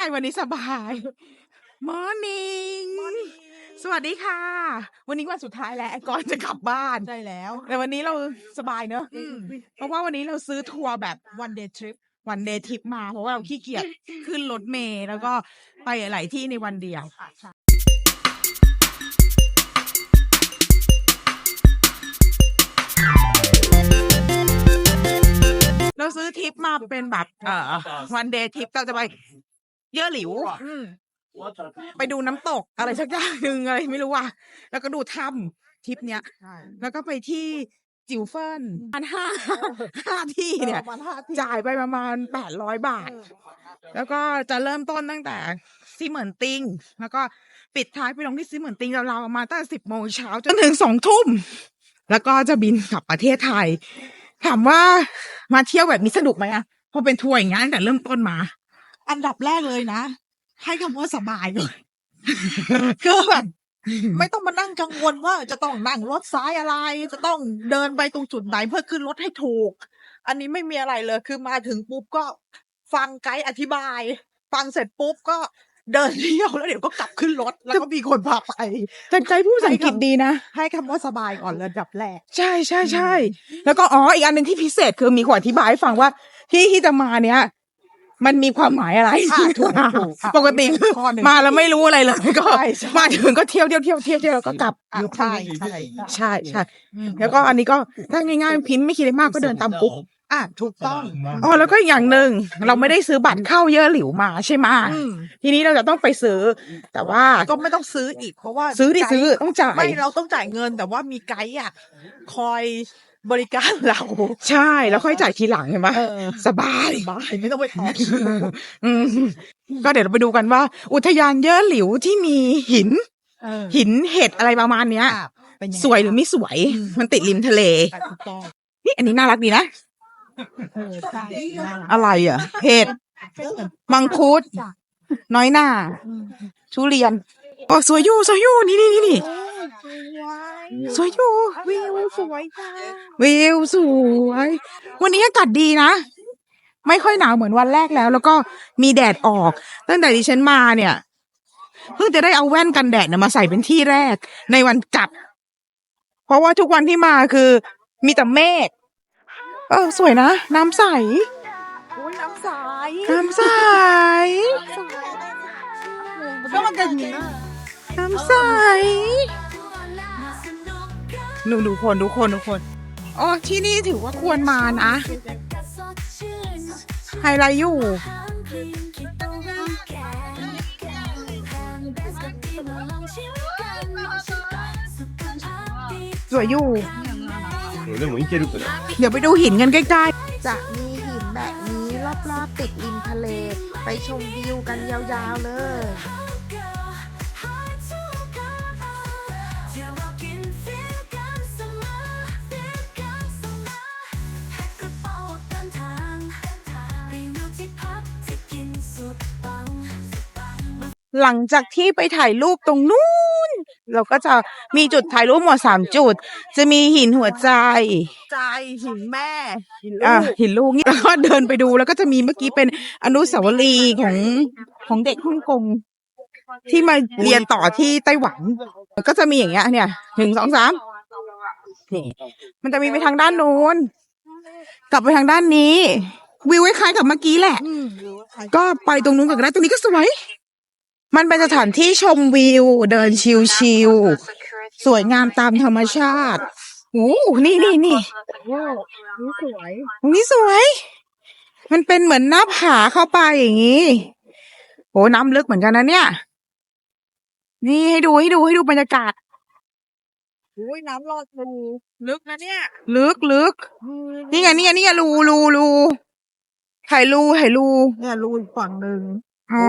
ใช่วันนี้สบายมอร์นิ่งสวัสดีค่ะ วันนี้วันสุดท้ายแล้ว ก่อนจะกลับบ้าน ได้แล้ว แต่วันนี้เราสบายเนอะอืมเพราะว่าวันนี้เราซื้อทัวร์แบบ one day trip วันเดย์ทริปมา เพราะว่าเราขี้เกียจขึ้นรถเมล์แล้วก็ไปหลายที่ในวันเดียว เราซื้อทริปมาเป็นแบบเอ่อวันเดย์ทริปเราจะไป เย่อหลิวอืมไปดูน้ำตกอะไรสักอย่างหนึ่งอะไรไม่รู้อะแล้วก็ดูถ้ำทริปเนี้ยใช่แล้วก็ไปที่จิวเฟินอันห้าห้าที่เนี่ยประมาณห้าที่จ่ายไปประมาณแปดร้อยบาท แล้วก็จะเริ่มต้นตั้งแต่ซีเหมือนติง แล้วก็ปิดท้ายไปลงที่ซีเหมือนติงราวๆประมาณตั้งแต่สิบโมงเช้าจนถึงสองทุ่ม แล้วก็จะบินกลับประเทศไทย ถามว่ามาเที่ยวแบบนี้สนุกไหมอะพอเป็นทัวร์อย่างงี้ตั้งแต่เริ่มต้นมา อันดับแรกเลยนะ ให้คำว่าสบายเลยคือแบบไม่ต้องมานั่งกังวลว่าจะต้องนั่งรถซ้ายอะไร จะต้องเดินไปตรงจุดไหนเพื่อขึ้นรถให้ถูก อันนี้ไม่มีอะไรเลย คือมาถึงปุ๊บก็ฟังไกด์อธิบาย ฟังเสร็จปุ๊บก็เดินเที่ยวแล้วเดี๋ยวก็กลับขึ้นรถ แล้วก็มีคนพาไปแต่ใจพูดภาษาอังกฤษดีนะ ให้คำว่าสบายก่อนเลยอันดับแรก ใช่ใช่ใช่แล้วก็อ๋ออีกอันหนึ่งที่พิเศษคือมีคนอธิบายให้ฟังว่าที่ที่จะมาเนี้ย มันมีความหมายอะไรอะถูกถูกอะปกติคือข้อหนึ่งมาแล้วไม่รู้อะไรเลยก็ใช่ใช่มาถึงก็เที่ยวเที่ยวเที่ยวเที่ยวเที่ยวแล้วก็กลับอะใช่ใช่ใช่ใช่แล้วก็อันนี้ก็ถ้าง่ายๆพิมพ์ไม่คิดอะไรมากก็เดินตามกรุ๊ปอะถูกต้องอ๋อแล้วก็อีกอย่างหนึ่งเราไม่ได้ซื้อบัตรเข้าเยอะหลิวมาใช่ไหมอืมทีนี้เราจะต้องไปซื้อ แต่ว่าก็ไม่ต้องซื้ออีกเพราะว่าซื้อดิไกด์ซื้อต้องจ่ายไม่เราต้องจ่ายเงินแต่ว่ามีไกด์อะคอย บริการเรา ใช่แล้วค่อยจ่ายทีหลังเห็นไหมเออสบายบายไม่ต้องไปต่ออืมก็เดี๋ยวเราไปดูกันว่า อุทยานเยอะหลิวที่มีหินเออหินเห็ดอะไรประมาณเนี้ยอะเป็นงไงสวยหรือไม่สวยอืมมันติดริมทะเลอะถูกต้องนี่อันนี้น่ารักดีนะเออใช่น่ารักอะไรอะ เห็ดมังคุด น้อยหน้าอืมทุเรียน โอ้สวยอยู่สวยอยู่นี่นี่นี่นี่โอ้ยสวยสวยอยู่วิวสวยจ้าวิวสวย วันนี้อากาศดีนะ ไม่ค่อยหนาวเหมือนวันแรกแล้ว แล้วก็มีแดดออก ตั้งแต่ดิฉันมาเนี่ยเพิ่งจะได้เอาแว่นกันแดดเนี่ยมาใส่เป็นที่แรกในวันกลับ เพราะว่าทุกวันที่มาคือ มีแต่เมฆเออสวยนะ น้ำใสโอ้ยน้ำใสน้ำใสก็มันกันอยู่ นะ น้ำใสหนูดูคนดูคนดูคนอ๋อที่นี่ถือว่าควรมานะไฮไลท์อยู่ สวยอยู่ でもいけるくらい。 เดี๋ยวไปดูหินกันใกล้ จะมีหินแบบนี้รอบๆติดริมทะเล ไปชมวิวกันยาวๆเลย ๆ หลังจากที่ไปถ่ายรูปตรงนู้น เราก็จะมีจุดถ่ายรูปหมดสามจุด จะมีหินหัวใจ ใจหินแม่หินอะลูกหินลูกนี่แล้วก็เดินไปดูแล้วก็จะมีเมื่อกี้เป็นอนุสาวรีย์ของของเด็กฮ่องกงที่มาเรียนต่อที่ไต้หวันก็จะมีอย่างเงี้ยเนี่ยหนึ่งสองสามนี่มันจะมีไปทางด้านโน้นกลับไปทางด้านนี้ วิวคล้ายๆกับเมื่อกี้แหละ อืมหรือว่าใครก็ไปตรงนู้นก่อนก็ได้ตรงนี้ก็สวย มันเป็นสถานที่ชมวิว เดินชิลๆ สวยงามตามธรรมชาติโอ้นี่นี่นี่โอ้นี่สวยตรงนี้สวย มันเป็นเหมือนหน้าผาเข้าไปอย่างนี้โอ้น้ำลึกเหมือนกันนะเนี่ย นี่ให้ดูให้ดูให้ดูบรรยากาศโอ้ยน้ำรอดรูลึกนะเนี่ย ลึกลึกนี่ไงนี่ไงนี่ไงรูรูรูถ่ายรูถ่ายรูเนี่ยรูอีกฝั่งหนึ่ง อ๋อ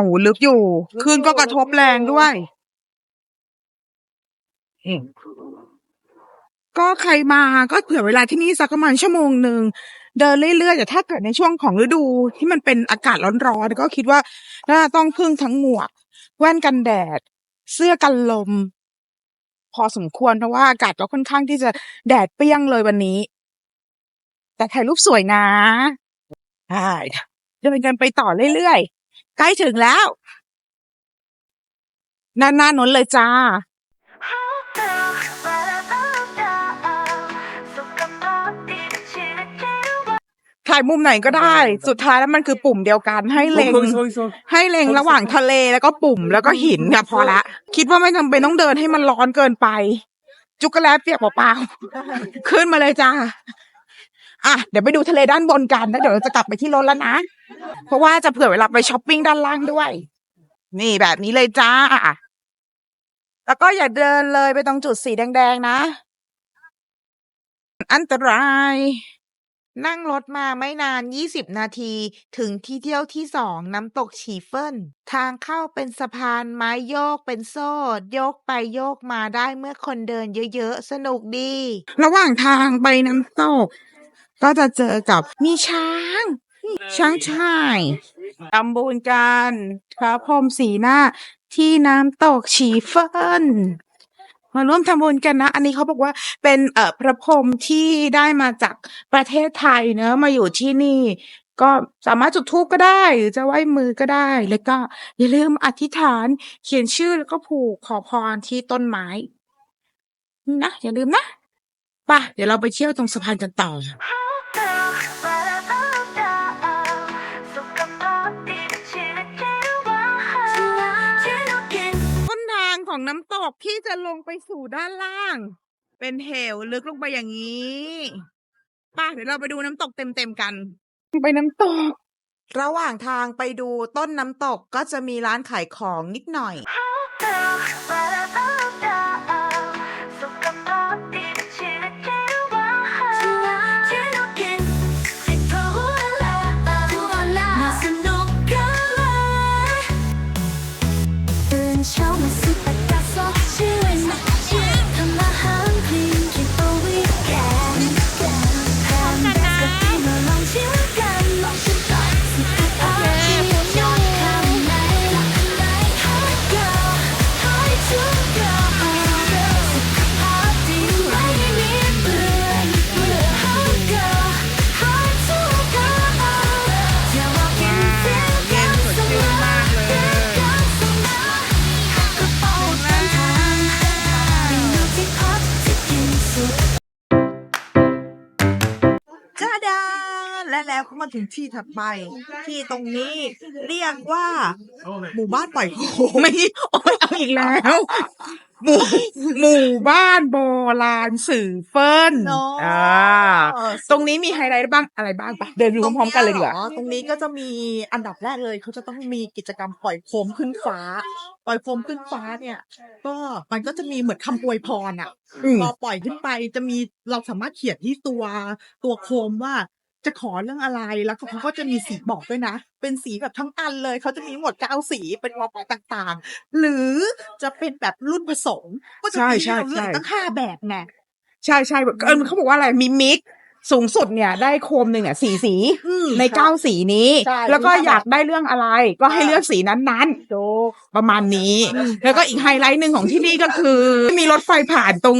โอ้โหลึกอยู่ลึกคลื่นก็อยู่กระทบแรงด้วยก็ใครมาก็เผื่อเวลาที่นี่สักประมาณชั่วโมงหนึ่งเดินเรื่อยๆแต่ถ้าเกิดในช่วงของฤดูที่มันเป็นอากาศร้อนๆก็คิดว่าน่าจะต้องพึ่งทั้งหมวก แว่นกันแดด เสื้อกันลม พอสมควรเพราะว่าอากาศก็ค่อนข้างที่จะแดดเปรี้ยงเลยวันนี้ แต่ถ่ายรูปสวยนะใช่เดินกันไปต่อเรื่อยๆ ใกล้ถึงแล้วด้านหน้านนเลยจ้า ถ่ายมุมไหนก็ได้ สุดท้ายแล้วมันคือปุ่มเดียวกันให้เลงให้เลงระหว่างทะเลแล้วก็ปุ่มแล้วก็หินค่ะพอละ คิดว่าไม่จำเป็นต้องเดินให้มันร้อนเกินไป จุกกระแลเปียกเปล่าขึ้นมาเลยจ้า อะ เดี๋ยวไปดูทะเลด้านบนกันนะเดี๋ยวเราจะกลับไปที่รถแล้วนะ เพราะว่าจะเผื่อเวลาไปช้อปปิ้งด้านล่างด้วย นี่แบบนี้เลยจ้า แล้วก็อย่าเดินเลยไปตรงจุดสีแดงๆนะ อันตราย นั่งรถมาไม่นาน 20 นาที ถึงที่เที่ยวที่สองน้ำตกฉีเฟินทางเข้าเป็นสะพานไม้โยกเป็นโซ่ โยกไปโยกมาได้เมื่อคนเดินเยอะๆ สนุกดี ระหว่างทางไปน้ำตก ก็จะเจอกับมีช้าง ช้างชายตำบูนกันพระพรหมสีหน้า ที่น้ำตกฉีเฟินมาร่วมทำบุญกันนะ อันนี้เขาบอกว่าเป็นเอ่อพระพรหมที่ได้มาจากประเทศไทยเนอะมาอยู่ที่นี่ ก็สามารถจุดธูปก็ได้ หรือจะไหว้มือก็ได้ แล้วก็อย่าลืมอธิษฐานเขียนชื่อแล้วก็ผูกขอพรที่ต้นไม้นะอย่าลืมนะไป่ะ เดี๋ยวเราไปเที่ยวตรงสะพานกันต่อ ของน้ำตกที่จะลงไปสู่ด้านล่าง เป็นเหวลึกลงไปอย่างนี้ป่ะเดี๋ยวเราไปดูน้ำตกเต็มๆกัน ไปน้ำตก ระหว่างทางไปดูต้นน้ำตกก็จะมีร้านขายของนิดหน่อย และแล้วก็มาถึงที่ถัดไป ที่ตรงนี้เรียกว่า หมู่บ้านปล่อยโคมไม่โอ้ยเอาอีกแล้ว หมู่หมู่บ้านโบราณสื่อเฟินเนาะอ่าตรงนี้มีไฮไลท์บ้างอะไรบ้างปะเดินดูพร้อมๆกันเลยดีกว่าตรงนี้หรอตรงนี้ก็จะมีอันดับแรกเลยเขาจะต้องมีกิจกรรมปล่อยโคมขึ้นฟ้า ปล่อยโคมขึ้นฟ้าเนี่ย ก็มันก็จะมีเหมือนคำอวยพรอะอืม พอปล่อยขึ้นไปจะมีเราสามารถเขียนที่ตัวตัวโคมว่า จะขอเรื่องอะไรแล้วก็เขาก็จะมีสีบอกด้วยนะ เป็นสีแบบทั้งอันเลยเขาจะมีหมดเก้าสีเป็นวอลปต่างๆ หรือจะเป็นแบบรุ่นผสมก็จะใช่มีใช่ให้เราเลือกใช่ตั้งห้าแบบไงใช่ใช่แบบเออเขาบอกว่าอะไรมีมิกซ์ สูงสุดเนี่ยได้โคมหนึ่งอะสี่สีอืมในเก้าสีนี้ใช่แล้วก็มีห้าอยากได้เรื่องอะไร ก็ให้อ่าเลือกสีนั้นๆโดประมาณนี้ แล้วก็อีกไฮไลท์หนึ่งของที่นี่ก็คือ มีรถไฟผ่านตรง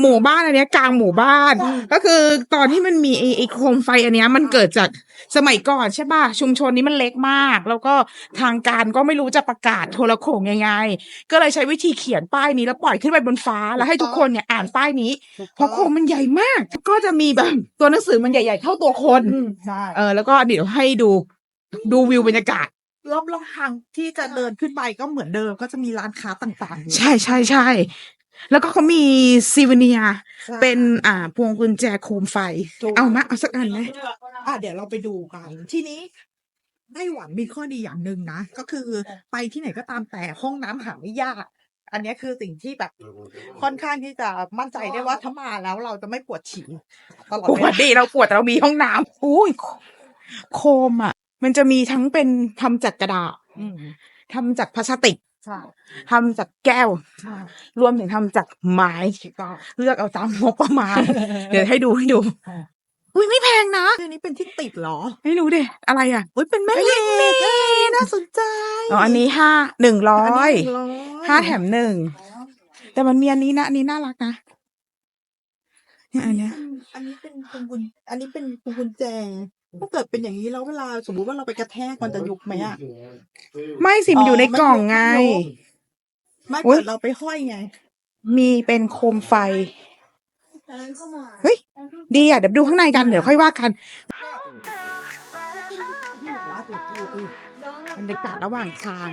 หมู่บ้านอันเนี้ยกลางหมู่บ้าน ก็คือตอนที่มันมีไอ้ไอ้โคมไฟอันเนี้ยมันเกิดจาก สมัยก่อนใช่ป่ะชุมชนนี้มันเล็กมาก แล้วก็ทางการก็ไม่รู้จะประกาศโทรโขงยังไง ก็เลยใช้วิธีเขียนป้ายนี้แล้วปล่อยขึ้นไปบนฟ้าแล้วให้ทุกคนเนี่ยอ่านป้ายนี้ เพราะโคมมันใหญ่มาก ก็จะมีแบบตัวหนังสือมันใหญ่ๆเท่าตัวคนอืมใช่เออแล้วก็เดี๋ยวให้ดูดูวิวบรรยากาศรอบรอบทางที่จะเดินขึ้นไปก็เหมือนเดิมก็จะมีร้านค้าต่างๆอยู่ใช่ใช่ใช่ แล้วก็เขามีซีเวเนียใช่เป็นอ่าพวงกุญแจโคมไฟ ถูก เอามาเอาสักอันไหมอะเดี๋ยวเราไปดูกัน ทีนี้ไต้หวันมีข้อดีอย่างหนึ่งนะ ก็คือไปที่ไหนก็ตามแต่ห้องน้ำหาไม่ยาก อันเนี้ยคือสิ่งที่แบบค่อนข้างที่จะมั่นใจได้ว่าถ้ามาแล้วเราจะไม่ปวดฉี่ตลอดปเววลาดดีเราปวดแต่เรามีห้องน้ำอุ้ยโคโคมอะ มันจะมีทั้งเป็นทำจากกระดาษอืม ทำจากพลาสติกใช่ ทำจากแก้วใช่รวมถึงทำจากไม้ถูกต้องเลือกเอาตามงบประมาณเดี๋ยวให้ดูให้ดูอ่าอุ้ยไม่แพงนะชื่อนี้เป็นที่ติดเหรอให้ดูดิอะไรอะอุ้ยเป็นแม่เอ้ยเหล็กเอ้ยน่าสนใจอ๋ออันนี้ห้าหนึ่งร้อยนนี้หนึ่งร้อยห้าแถมหนึ่งแต่มันมีอันนี้นะอันนี้น่ารักนะเนี่ยอันเนี้ยอันนี้เป็นพวงกุญอันนี้เป็นพวงกุญแจ ถ้าเกิดเป็นอย่างนี้แล้วเวลาสมมุติว่าเราไปกระแทกมันจะยุบไหมอะ ไม่สิมันอยู่ในกล่องไง ไม่อุ๊ยเกิดเราไปห้อยไง มีเป็นโคมไฟ เฮ้ย ดีอะ เดี๋ยวดูข้างในกัน เดี๋ยวค่อยว่ากันบรรยากาศระหว่างทาง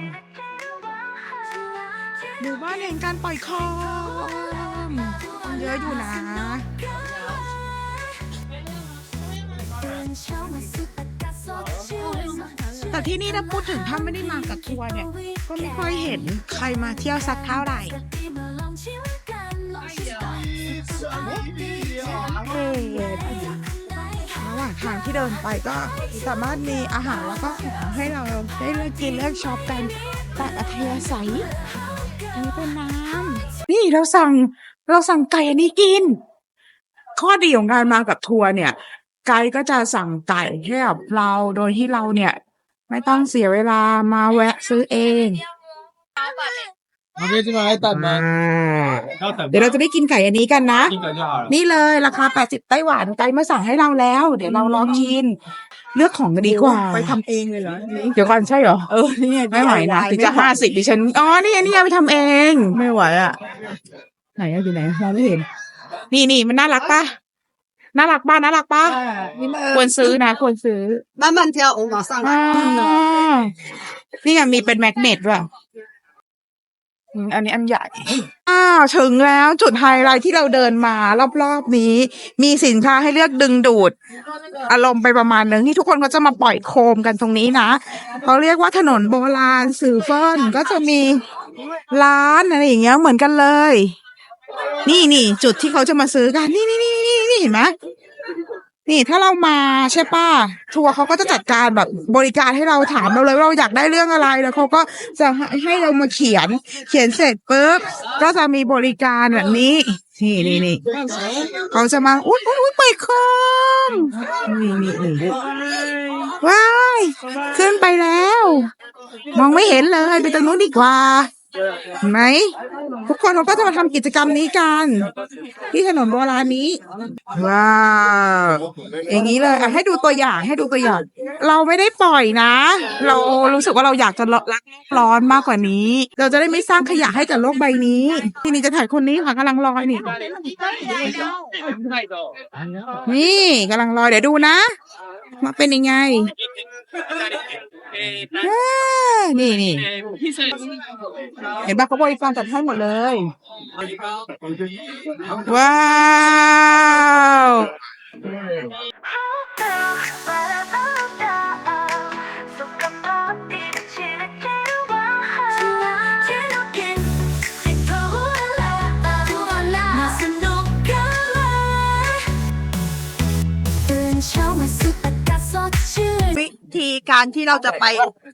หมู่บ้านแห่งการปล่อยโคมคนเยอะอยู่นะ แต่ที่นี่ถ้าพูดถึงถ้าไม่ได้มากับทัวร์เนี่ย ก็ไม่ค่อยเห็นใครมาเที่ยวสักเท่าไหร่เอ่อระหว่างทางที่เดินไปก็สามารถมีอาหารแล้วก็ของให้เราได้เลือกกินเลือกช็อปกันแต่อัธยาศัยอันนี้เป็นน้ำนี่เราสั่งเราสั่งไก่อันนี้กิน ข้อดีของการมากับทัวร์เนี่ย ไกด์ก็จะสั่งไก่ให้กับเราโดยที่เราเนี่ย ไม่ต้องเสียเวลามาแวะซื้อเอง มันไม่ใช่ไม้ตัดมันเท่าแต่เดี๋ยวเราจะได้กินไก่อันนี้กันนะนี่เลยราคา 80 ไต้หวันไกด์มาสั่งให้เราแล้ว เดี๋ยวเราลองกิน เลือกของกัดีกว่า ไปทำเองเลยเหรอ เดี๋ยวก่อนใช่เหรอ เออเนี่ยไม่ไหวนะถึงจะห้าสิบดิฉัน อ๋อ นี่นี่ไปทำเอง ไม่ไหวอะ ไหนอะอยู่ไหนเราไม่เห็น นี่นี่มันน่ารักปะ น่ารักป้าน่ารักป้าควรซื้อนะควรซื้อมันมันเที่ยวองมาสร้างนี่ไงมีเป็นแมกเนตด้วยอันนี้อันใหญ่ อ้าวถึงแล้วจุดไฮไลท์ที่เราเดินมารอบๆนี้ มีสินค้าให้เลือกดึงดูด อารมณ์ไปประมาณนึงที่ทุกคนก็จะมาปล่อยโคมกันตรงนี้นะเขาเรียกว่าถนนโบราณสื่อเฟินก็จะมีร้านอะไรอย่างเงี้ยเหมือนกันเลย นี่นี่จุดที่เขาจะมาซื้อกัน นี่นี่นี่นี่นี่เห็นไหมนี่ถ้าเรามาใช่ป่ะทัวร์เขาก็จะจัดการแบบบริการให้เราถามเราเลยว่าเราอยากได้เรื่องอะไรแล้วเขาก็จะให้เรามาเขียน เขียนเสร็จปุ๊บก็จะมีบริการแบบนี้นี่นี่นี่เขาจะมาอุ้ยอุ้ยอุ้ยปล่อยโคมนี่นี่นี่ว้ายขึ้นไปแล้ว มองไม่เห็นเลยไปตรงนู้นดีกว่า เห็นไหมทุกคนเขาก็จะมาทำกิจกรรมนี้กัน ที่ถนนโบราณนี้ ว้าวอย่างนี้เลยอะให้ดูตัวอย่างให้ดูตัวอย่าง เราไม่ได้ปล่อยนะ เรารู้สึกว่าเราอยากจะรักโลกร้อนมากกว่านี้ เราจะได้ไม่สร้างขยะให้กับโลกใบนี้ที่นี่จะถ่ายคนนี้ค่ะกำลังลอยนี่ นี่กำลังลอยเดี๋ยวดูนะ มาเป็นยังไงเอ้อนี่นี่เห็นปะเขาบริการจัดให้หมดเลย ว้าว ธีการที่เราจะไป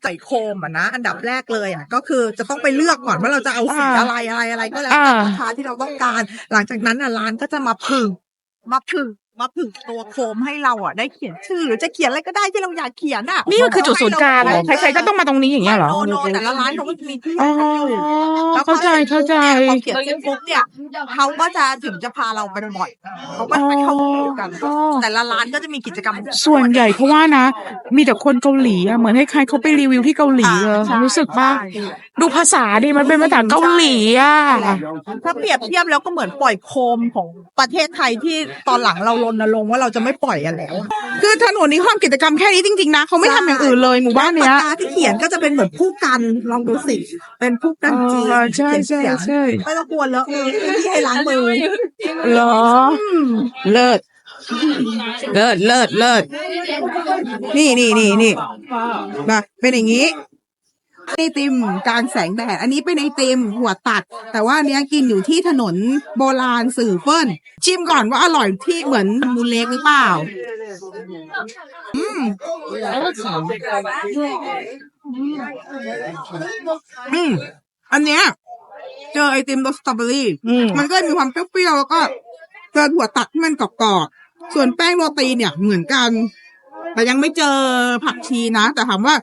ใส่โคมอะนะ อันดับแรกเลยอะก็คือจะต้องไปเลือกก่อนว่าเราจะเอาสีอ่าอะไรอะไรอะไรก็แล้วอ่าแต่ราคาที่เราต้องการ หลังจากนั้นอะร้านก็จะมาผึ่งมาผึ่ง มาผึ่งตัวโคมให้เราอะได้เขียนชื่อหรือจะเขียนอะไรก็ได้ที่เราอยากเขียนอะนี่มันคือจุดศูนย์กลางเหรอใครๆก็ต้องมาตรงนี้อย่างเงี้ยเหรอโนโนแต่ละร้านเขาก็จะมีที่อ๋อแล้วเข้าใจเข้าใจพอเขียนเสร็จปุ๊บเนี่ยเขาก็จะถึงจะพาเราไปบ่อยเขาก็จะไปเข้าคู่กันอ๋อแต่ละร้านก็จะมีกิจกรรม ส่วนใหญ่เพราะว่านะ มีแต่คนเกาหลีอะเหมือนให้ใครเขาไปรีวิวที่เกาหลีเลยใช่รู้สึกป่ะดูภาษาดิมันเป็นภาษาเกาหลีอะถ้าเปรียบเทียบแล้วก็เหมือนปล่อยโคมของประเทศไทยที่ตอนหลังเรารณรงค์ว่าเราจะไม่ปล่อยกันแล้ว คือถนนนี้ความกิจกรรมแค่นี้จริงๆนะเขาไม่ทำอย่างอื่นเลยหมู่บ้านเนี้ยปากกาที่เขียนก็จะเป็นเหมือนผู้กันลองดูสิ เป็นผู้กันจีนเออใช่ใช่เขียนใช่ ไม่ต้องกลัวเลอะมือที่ให้ล้างมือเหรอ เลิศ เลิศ เลิศ เลิศ นี่นี่นี่นี่มาเป็นอย่างนี้ ไอติมกลางแสงแดด อันนี้เป็นไอติมหัวตัด แต่ว่าอันเนี้ยกินอยู่ที่ถนนโบราณสื่อเฟิ่นชิมก่อนว่าอร่อยที่เหมือนมูลเล็กหรือเปล่า อืมอืมอันเนี้ยเจอไอติมรสสตรอเบอรี่มันก็เลยมีความเปรี้ยวๆแล้วก็เจอถั่วตัดที่มันกรอบๆส่วนแป้งโรตีเนี่ยเหมือนกัน แต่ยังไม่เจอผักชีนะ แต่ถามว่า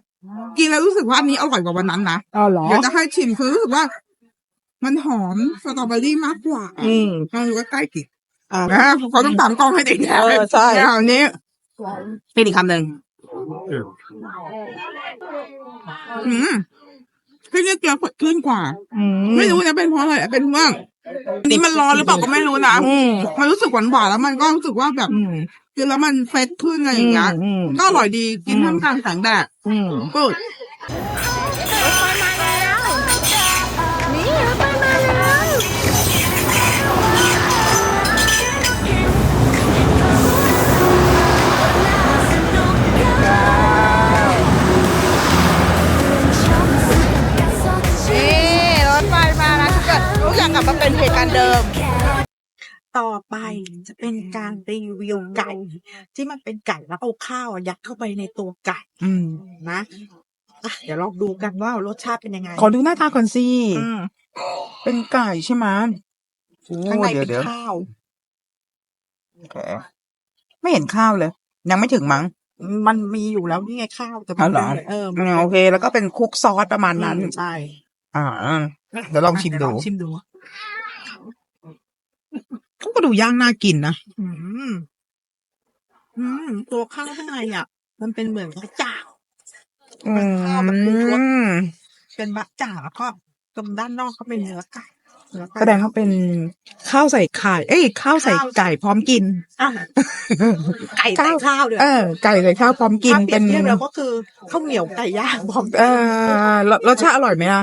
กินแล้วรู้สึกว่าอันนี้อร่อยกว่าวันนั้นนะอ๋อเหรอ เดี๋ยวจะให้ชิมคือรู้สึกว่า มันหอมสตรอเบอรี่มากกว่าอืมลองดูใกล้ๆกินนะเขาต้องตามกล้องให้ติดแถวเออใช่อันนี้เป็นอีกคำหนึ่งอืมพี่เนี่ยเกียวสดขึ้นกว่าไม่รู้นะเป็นเพราะอะไรเป็นเพราะว่าอันนี้มันร้อนหรือเปล่าก็ไม่รู้นะมันรู้สึกหวานหวานๆแล้วมันก็รู้สึกว่าแบบ กินแล้วมันเฟรชขึ้นอะไรอย่างเงี้ย ก็อร่อยดีกินท่ามกลางแสงแดดก็นี่ จะเป็นการรีวิวไก่ ที่มันเป็นไก่แล้วเอาข้าวยัดเข้าไปในตัวไก่อืมนะอะเดี๋ยวลองดูกันว่ารสชาติเป็นยังไงขอดูหน้าตาก่อนสิอืมเป็นไก่ใช่ไหมข้างในโอ้เป็นดี๋ยวข้าวๆไม่เห็นข้าวเลย ยังไม่ถึงมั้ง มันมีอยู่แล้วนี่ไงข้าวแต่อ๋อเหรอเอออืมโอเค แล้วก็เป็นคลุกซอสประมาณนั้น ใช่อ่าเดี๋ยวลองชิมดูเยวลองชิมดูก็ ดูย่างน่ากินนะอืมอืมตัวข้าวข้างในอะ มันเป็นเหมือนบะจ่างอืมข้าวแบบปรุงรสเป็นบะจ่างแล้วก็ตรงด้านนอกก็เป็นเนื้อไก่เนื้อไก่ แสดงว่าเป็นข้าวใส่ไข่ เอ้ยข้าวใส่ไก่พร้อมกิน อะไก่ใส่ข้าวเดี๋ยวเออ ไก่ใส่ข้าวพร้อมกินถ้าเปรีเป็ยบน เทียบแล้วก็คือข้าวเหนียวไก่ย่างพร้อมเออรสรสชาติอร่อยไหมล่ะ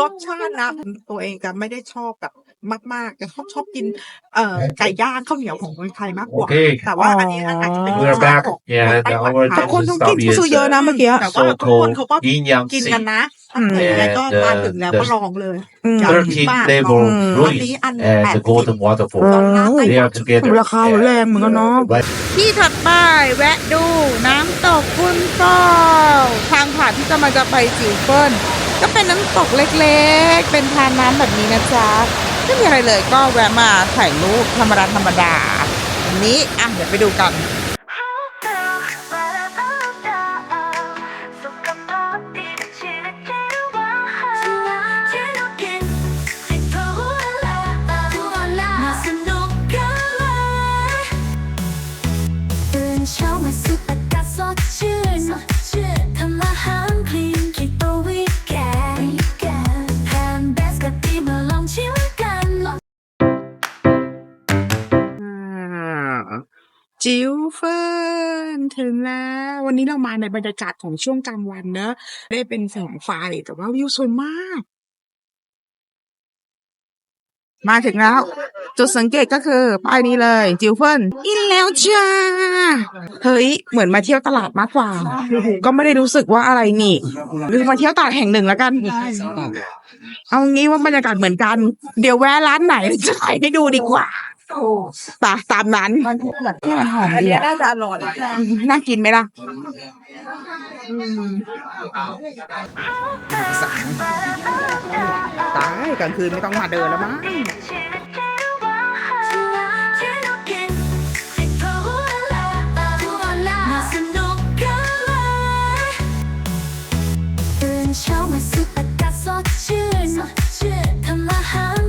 รสชาตินะตัวเองจะไม่ได้ชอบแบบ มากๆแต่ชอบชอบกินเอ่อไก่ย่างข้าวเหนียวของเมืองไทยมากกว่า Okay, แต่ว่าอันนี้อาจจะเป็นรส we're ชาติ back. ของ Yeah, ไต้ the หวัน our แต่ค่ะคนท้อง กิน attention ซื้อ stop เยอะ นะ เมื่อกี้ แต่ว่าทุกคนเขาก็ Yin Yang กิน Sing. กันนะถ้าเกิดยังไงก็มาถึงแล้วก็ลองเลย อืมอยากกิน13มาก flavor อัน ruins นี้อัน and แปด the สิบ golden waterfall. อืม They are together. ราคาแรงเหมือนกันเนาะ Right ที่ถัดไปแวะดูน้ำตกคุณฟอลทางผ่านที่กำลังจะไปจิ๋วเฟินก็เป็นน้ำตกเล็กๆ เป็นทานน้ำแบบนี้นะจ๊ะ ไม่มีอะไรเลยก็แวะมาถ่ายรูปธรรมดาธรรมดาอันนี้อะเดี๋ยวไปดูกัน จิ๋วเฟินถึงแล้ว วันนี้เรามาในบรรยากาศของช่วงกลางวันเนอะได้เป็นแสงไฟแต่ว่าวิวสวยมาก มาถึงแล้ว จุดสังเกตก็คือป้ายนี้เลย จิ๋วเฟินอินแล้วจ้า เฮ้ย เหมือนมาเที่ยวตลาดมากกว่า ก็ไม่ได้รู้สึกว่าอะไรนี่ หรือมาเที่ยวตลาดแห่งหนึ่งแล้วกัน เอางี้ว่าบรรยากาศเหมือนกัน เดี๋ยวแวะร้านไหนจะถ่ายให้ดูดีกว่า ตาตามนั้นที่มันหอมอันดีนี้อะน่าจะอร่อยน่ากินไหมล่ะตายกลางคืนไม่ต้องมาเดินแล้วมั้งตื่นเช้ามาสูดอากาศสดชื่นทำอาหาร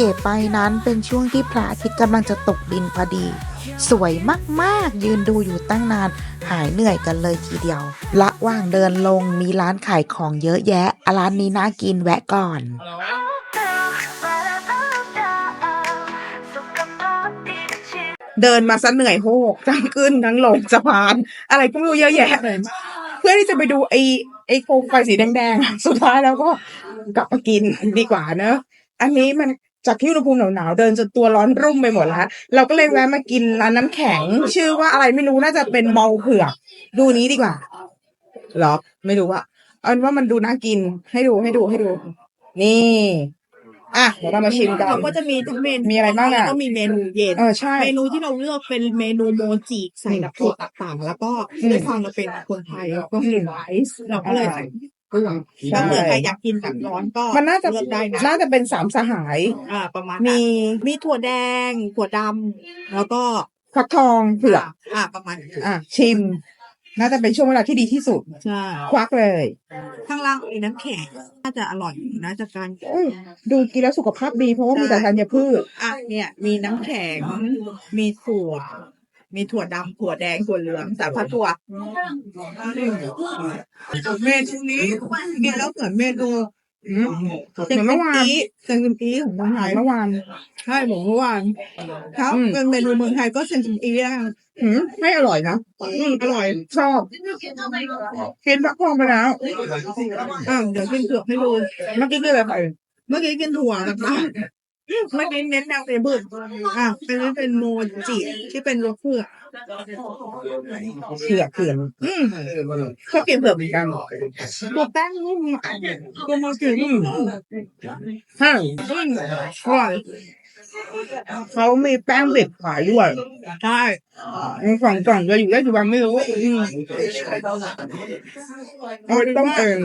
เก๋ไปนั้นเป็นช่วงที่พระอาทิตย์กำลังจะตกดินพอดี สวยมากๆ ยืนดูอยู่ตั้งนาน หายเหนื่อยกันเลยทีเดียวระหว่างเดินลงมีร้านขายของเยอะแยะ ร้านนี้น่ากินแวะก่อนเดินมาซะเหนื่อยโหกทั้งขึ้นทั้งลงสะพาน อะไรก็ไม่รู้เยอะแยะเพื่อที่จะไปดูไอ้ไอ้โคมไฟสีแดงๆ สุดท้ายแล้วก็กลับมากินดีกว่าเนอะอันนี้มัน จากที่อุณหภูมิหนาวๆเดินจนตัวร้อนรุ่มไปหมดแล้วเราก็เลยแวะมากินร้านน้ำแข็ง ชื่อว่าอะไรไม่รู้น่าจะเป็นเมาเผือกดูนี้ดีกว่าเหรอไม่รู้อะเอาเป็นว่ามันดูน่ากินให้ดูให้ดูให้ดู นี่ อะเดี๋ยวเรามาชิมกันเขาก็จะมีทั้งเมนูมีอะไรบ้างอะแล้วก็มีเมนูเย็นเออใช่เมนูที่เราเลือกเป็นเมนูโมจิใส่กับถั่วต่างๆ แล้วก็ด้วยความเราเป็นคนไทยเราก็มีไวซ์เราก็เลยใส่ เกลือถ้าเกิดใครอยากกินแบบร้อนก็มันน่าจะเลือกได้นะน่าจะเป็นสามสหาย อ่าประมาณมีนั้นมีถั่วแดงถั่วดำแล้วก็ฟักทองเผือกอ่าประมาณนั้นอะชิม น่าจะเป็นช่วงเวลาที่ดีที่สุด ใช่ควักเลย ข้างล่างมีน้ำแข็งน่าจะอร่อยอยู่นะจากการอืม ดูกินแล้วสุขภาพดีเพราะว่ามีแต่ธัญพืช อะเนี่ย มีน้ำแข็งมีถั่ว มีถั่วดำถั่วแดงถั่วเหลืองสารพัดถั่วเมนูนี้กินแล้วเหมือนเมนูอืมเมือนเมื่อวานเซนซิมอีของเมืองไทยเมื่อวานใช่เหมือนเมื่อวานถ้าอืมเป็นเมนูเมืองไทยก็เซนซิมอีนะอืมไม่อร่อยนะอร่อยชอบกินฟักทองไปแล้วอะเดี๋ยวกินเผือกให้ดูเมื่อกี้กินอะไรไปเมื่อกี้กินถั่วนะคะ ไม่เป็นเน้นแนวเทเบิลอะเป็นเป็นโมจิที่เป็นรสเผือกเผือกเผือกอืมชอบกินเผือกเหมือนกันตัวแป้งนุ่มอะตัวโมจินุ่มใช่อืมอร่อย เขามีแป้งดิบขายด้วยใช่มีฝั่งกล่องเลยอยู่ได้กี่วันไม่รู้อืมเอาไปต้มเอง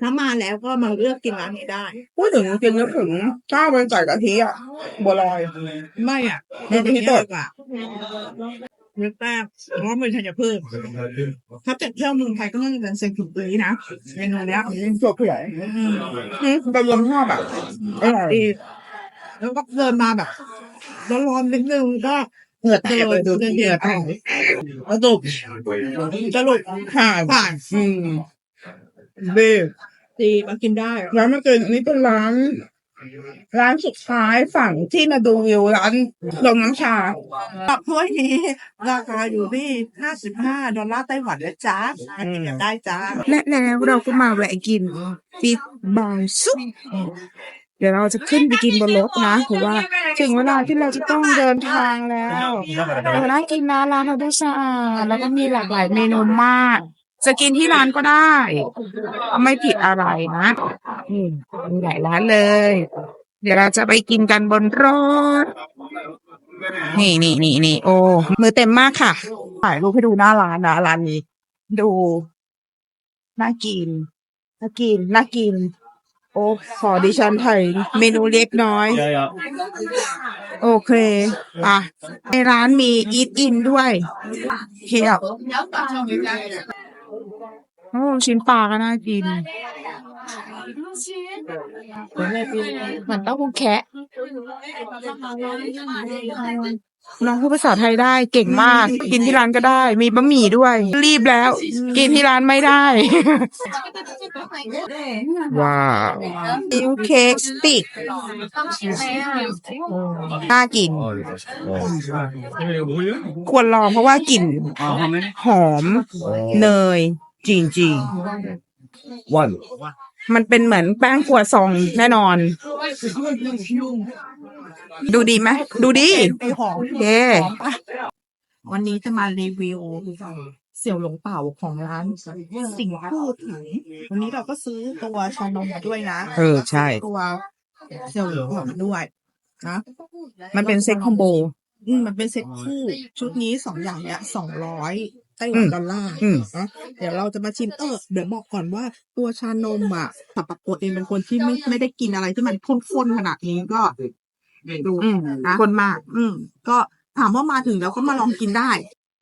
ถ้ามาแล้วก็มาเลือกกินร้านนี้ได้ พูดถึงกินนึกถึงข้าวเป็นใส่กะทิอะบัวลอย ไม่อะไม่ได้เยตอะดกว่าเนื้อแป้งเพราะว่ามันธัญพืชถ้าจากเที่ยวเมืองไทยก็น่าจะเป็นเซนต์ปีนะเมนูเนี้ยตัวเผือกอืมอืมแต่รวมชอบอะอร่อยดี แล้วก็เดินมาแบบร้อนๆนิดนึงก็เหงื่อแตกเลยดูเหงื่อแตกแล้วตุบสรุปผ่านผ่านอืมดีดีมากินได้ร้านเมื่อกี้อันนี้เป็นร้าน ร้านสุดท้ายฝั่งที่มาดูวิวร้านลงน้ำชากับถ้วยนี้ราคาอยู่ที่ห้าสิบห้าดอลลาร์ไต้หวันนะจ๊ะอันนี้ได้จ้าและแล้วเราก็มาแวะกินฟิตบาร์ซุป ดี๋ยวเราจะขึ้นไปกินบนรถนะเพราะว่า ถึงเวลาที่เราจะต้องเดินทางแล้วเราน่ากินนะร้านเราดูสะอาดแล้วก็มีหลากหลายเมนูมาก จะกินที่ร้านก็ได้ ไม่ผิดอะไรนะอืมมีหลายร้านเลย เดี๋ยวเราจะไปกินกันบนรถนี่นี่นี่นี่โอ้มือเต็มมากค่ะถ่ายรูปให้ดูหน้าร้านนะร้านนี้ ดูน่ากินน่ากินน่ากิน โอ้ขอดิฉันถ่ายเมนูเล็กน้อยโอเค อะ ในร้านมีอีทอินด้วยเคียบ โอ้ชิ้นปลาก็น่ากินเหมือนเต้าหู้แคะน้องพูดภาษาไทยได้เก่งมาก กินที่ร้านก็ได้ มีบะหมี่ด้วย รีบแล้ว กินที่ร้านไม่ได้ ว้าวมิลเค้กสติกน่ากิน ควรลองเพราะว่ากลิ่นหอมเนย จริงจริง One. ๆมันเป็นเหมือนแป้งครัวซองแน่นอน ดูดีไหมดูดีไอหอมโอเคหอมปะวันนี้จะมารีวิวเสี่ยวหลงเป่าของร้านสิ่งพูดถึงวันนี้เราก็ซื้อตัวชานมมาด้วยนะ เออใช่ ตัวเสี่ยวหลงเป่ามาด้วยนะมันเป็นเซ็ตคอมโบ อืมมันเป็นเซ็ตคู่ ชุดนี้สองอย่างเนี้ยสองร้อยไต้หวันดอลลาร์อืมนะเดี๋ยวเราจะมาชิมเออเดี๋ยวบอกก่อนว่าตัวชานมอะสับปะกดเองเป็นคนที่ไม่ไม่ได้กินอะไรที่มันข้นๆขนาดนี้ก็ดูอืมนะคนมาก อืม ก็ถามว่ามาถึงแล้วก็มาลองกินได้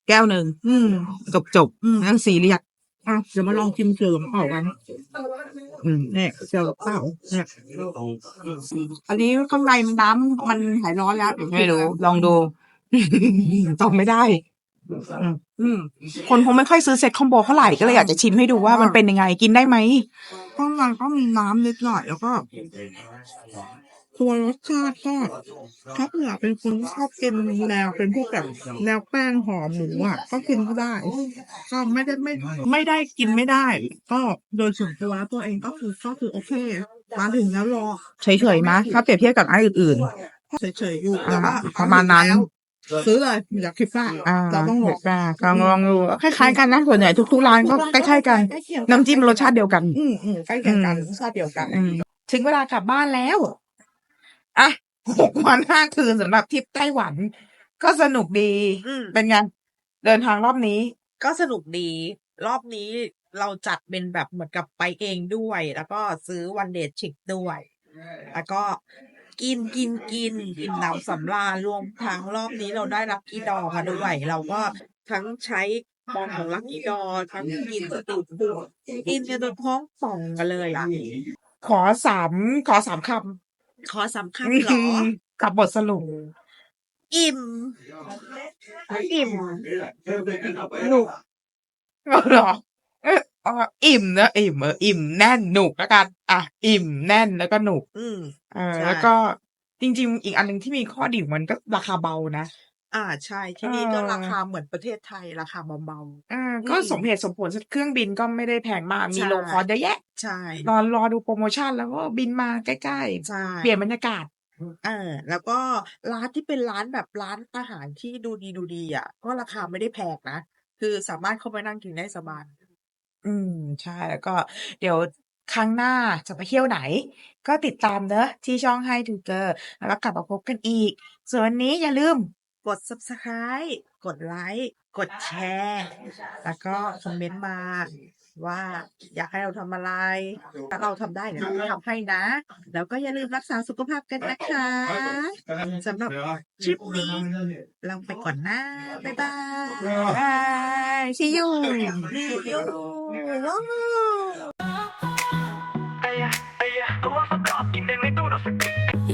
แก้วหนึ่งอืมจบจบอืมนั่งซีเรียสอะเดี๋ยวมาลองชิมเกลือเปล่ากันอืมเนี่ยเกลือเปล่าเนี่ยอันนี้ข้างในมันน้ำมันหายร้อนแล้วเดี๋ยวไม่รู้ ลองดูตอบไม่ได้อืม คนคงไม่ค่อยซื้อเซ็ตคอมโบเท่าไหร่ก็เลยอยากจะชิมให้ดูว่ามันเป็นยังไงกินได้ไหมข้างในก็มีน้ำนิดหน่อยแล้วก็ตัวรสชาติก็ถ้าเผื่อเป็นคนที่ชอบกินแนวเป็นพวกแบบแนวแป้งหอมหมูอะ ก็กินก็ได้ ก็ไม่ได้ไม่ไม่ได้กินไม่ได้ ก็โดยส่วนตัวแล้วตัวเองก็คือก็คือโอเคมาถึงแล้วรอเฉยๆมะถ้าเปรียบเทียบกับอันอื่นเฉยๆอยู่อ่าแต่ว่าประมาณนั้น ซื้อเลยอยากคิดว่าๆอ่าเราต้องลองเด็กๆลองลองดูคล้ายๆกันนะส่วนใหญ่ทุกๆร้านก็ใกล้ๆกันใกล้เคียงน้ำจิ้มรสชาติเดียวกัน อืมอืมใกล้เคียงกันอืมรสชาติเดียวกันอืมถึงเวลากลับบ้านแล้ว อะหกวันห้าคืนสำหรับทริปไต้หวัน ก็สนุกดีอืมเป็นไงเดินทางรอบนี้ ก็สนุกดี รอบนี้เราจัดเป็นแบบเหมือนกับไปเองด้วย แล้วก็ซื้อวันเดทชิกด้วย แล้วก็ กินกินกินกินหนำสำราญรวมทั้งรอบนี้เราได้ลักกี้ดอมาด้วยเราก็ทั้งใช้มองของลักกี้ดอทั้งกินสตรีทฟู้ดกินกันจนท้องป่องกันเลยอะขอสามขอสามคขอสำคัญำเหรอกับบทสรุป อิ่ม อิ่ม หนุก เหรอเออเอาอิ่มนะอิ่มเอออิ่มแน่นหนุกแล้วกัน อะ อิ่มแน่นแล้วก็หนุก อืม เออ ใช่ แล้วก็จริง ๆ อีกอันหนึ่งที่มีข้อดีของมันก็ราคาเบานะ อ่าใช่ ที่นี่ก็เออราคาเหมือนประเทศไทยราคาเบาอ่าก็อืมสมเหตุสมผลเครื่องบินก็ไม่ได้แพงมาก มีใช่ โลคอสเยอะแยะๆใช่รอรอดูโปรโมชั่นแล้วก็บินมาใกล้ใช่ ๆ เปลี่ยนบรรยากาศ เออแล้วก็ร้านที่เป็นร้านแบบร้านอาหารที่ดูดีดูดีอะ ก็ราคาไม่ได้แพงนะ คือสามารถเข้าไปนั่งกินได้สบาย อืม ใช่ แล้วก็เดี๋ยวครั้งหน้าจะไปเที่ยวไหน ก็ติดตามเนอะที่ช่องให้ทูเกอร์แล้วก็กลับมาพบกันอีก ส่วนวันนี้อย่าลืมกด subscribe กดไลค์ กดแชร์ แล้วก็คอมเมนต์มา ว่าอยากให้เราทำอะไรถ้าเราทำได้เดี๋ยวเราทำให้นะ แล้วก็อย่าลืมรักษาสุขภาพกันนะคะสำหรับทริปนี้เราไปก่อนนะ บ๊ายบายบาย see you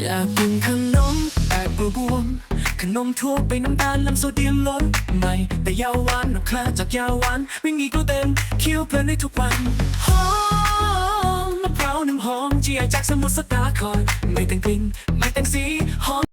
อยากกินขนมแอบกลัวบวม ขนมทั่วไปน้ำตาลน้ำโซเดียมล้นไม่แต่ยาหวานนกคลาจากยาหวานไม่มีกก็เตนเคี้ยวเพลินได้ทุกวันหอมมะพร้าวน้ำหอมจีไอจากสมุทรสาครไม่แต่งกลิ่นไม่แต่งสีหอม